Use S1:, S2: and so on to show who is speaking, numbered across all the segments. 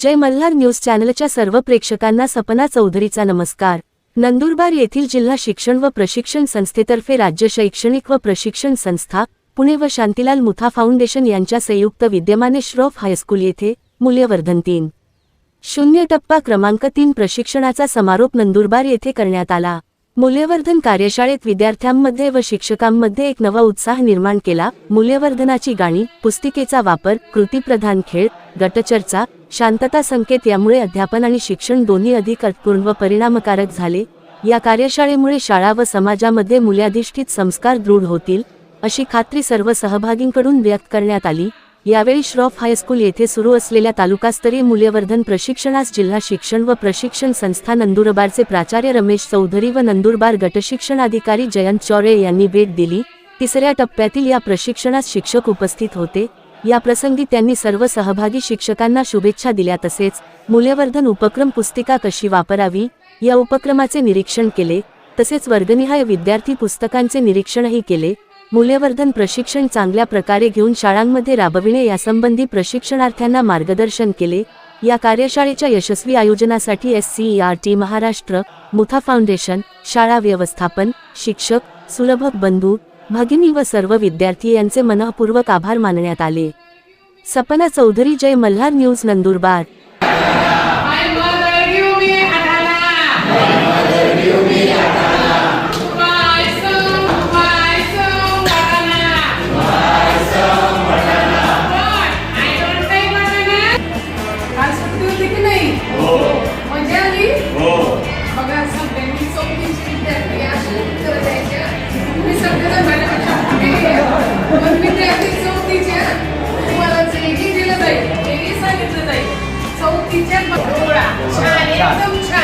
S1: जय Malhar news चॅनलच्या सर्व प्रेक्षकांना सपना चौधरीचा नमस्कार. नंदुरबार येथील जिल्हा शिक्षण व प्रशिक्षण संस्थेतर्फे राज्य शैक्षणिक व प्रशिक्षण संस्था पुणे व शांतीलाल मुथा फाउंडेशन यांच्या संयुक्त विद्यमाने श्रॉफ हायस्कूल येथे मूल्यवर्धन तीन. शून्य टप्पा क्रमांक तीन प्रशिक्षणाचा समारोप नंदुरबार येथे करण्यात आला. मूल्यवर्धन कार्यशाळेत विद्यार्थ्यांमध्ये व शिक्षकांमध्ये एक नवा उत्साह निर्माण केला. मूल्यवर्धनाची गाणी पुस्तिकेचा वापर कृतीप्रधान खेळ गटचर्चा शांतता संकेत यामुळे अध्यापन आणि शिक्षण दोन्ही अधिक अर्थपूर्ण व परिणामकारक झाले. या कार्यशाळेमुळे शाळा व समाजामध्ये मूल्याधिष्ठित संस्कार दृढ होतील अशी खात्री सर्व सहभागींकडून व्यक्त करण्यात आली. यावेळी श्रॉफ हायस्कूल येथे सुरू असलेल्या तालुकास्तरीय मूल्यवर्धन प्रशिक्षणास जिल्हा शिक्षण व प्रशिक्षण संस्था नंदुरबारचे प्राचार्य रमेश चौधरी व नंदुरबार गटशिक्षणाधिकारी जयंत चौरे यांनी भेट दिली. तिसऱ्या टप्प्यातील या प्रशिक्षणास शिक्षक उपस्थित होते. या प्रसंगी त्यांनी सर्व सहभागी शिक्षकांना शुभेच्छा दिल्या. तसेच मूल्यवर्धन उपक्रम पुस्तिका कशी वापरावी या उपक्रमाचे निरीक्षण केले. तसेच वर्गनिहाय विद्यार्थी पुस्तकांचे निरीक्षणही केले. मूल्यवर्धन प्रशिक्षण चांगल्या प्रकारे घेऊन शाळांमध्ये राबविणे यासंबंधी प्रशिक्षणार्थ्यांना मार्गदर्शन केले. या कार्यशाळेच्या यशस्वी आयोजनासाठी S C R T Maharashtra Mutha foundation शाळा व्यवस्थापन शिक्षक सुलभ बंधू भगिनी व सर्व विद्यार्थी यांचे मनःपूर्वक आभार मानण्यात आले. सपना चौधरी जय मल्हार न्यूज नंदुरबार.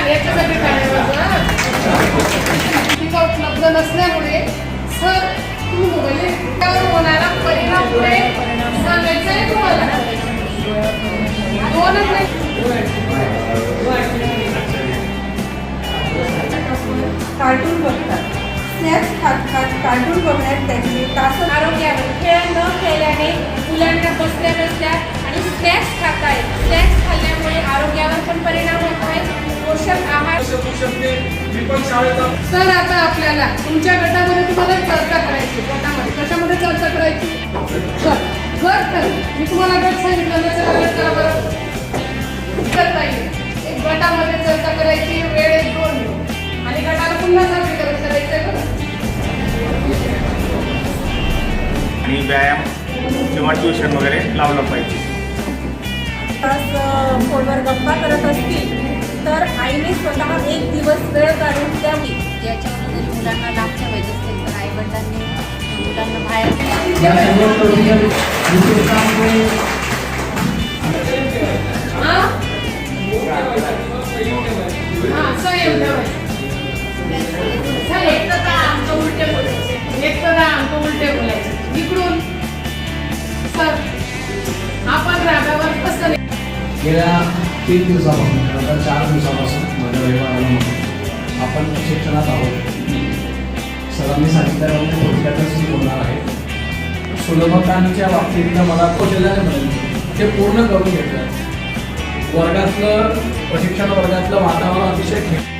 S2: याच्यासाठी उपलब्ध नसल्यामुळे सर तुम्ही मोबाईल त्यावर होणारा परिणाम पुढे सांगायचं आहे तुम्हाला? दोनच नाही.
S3: कार्टून बघतात. स्नॅक्स खात खात कार्टून बघण्यात त्यांचे तास
S4: आरोग्यावर खेळ न खेळल्याने आहार
S2: सर आता आपल्याला तुमच्या गटामध्ये तुम्हाला चर्चा करायची गटामध्ये कशामध्ये चर्चा करायची? गट गट कर मी तुम्हाला गट सांगितलं ना सर गट करा बरं. करता येईल एक गटामध्ये चर्चा करायची वेळ एक दोन. आणि गटाला पुन्हा सादरीकरण करायचंय बरं
S5: आणि व्यायाम किंवा ट्युशन वगैरे लावलं पाहिजे.
S3: तास फोनवर गप्पा करत असतील. तर आईने स्वतः एक दिवस वेळ काढून द्यावी
S4: याच्यावर जरी मुलांना लाभ ठेवायचे असेल तर आई वडिलांनी मुलांना बाहेर
S2: इकडून. सर आपण रागावर कसं
S6: तीन दिवसापासून खरं चार दिवसापासून माझ्या व्यवहाराला म्हणून आपण शिक्षणात आहोत. सरांनी सांगितल्याप्रमाणे थोडक्यातच मी बोलणार आहे. सुलभतांच्या बाबतीतलं मला कौशल्याने म्हणेल ते पूर्ण करून घेतलं. वर्गातलं प्रशिक्षण वर्गातलं वातावरण अतिशय खेळ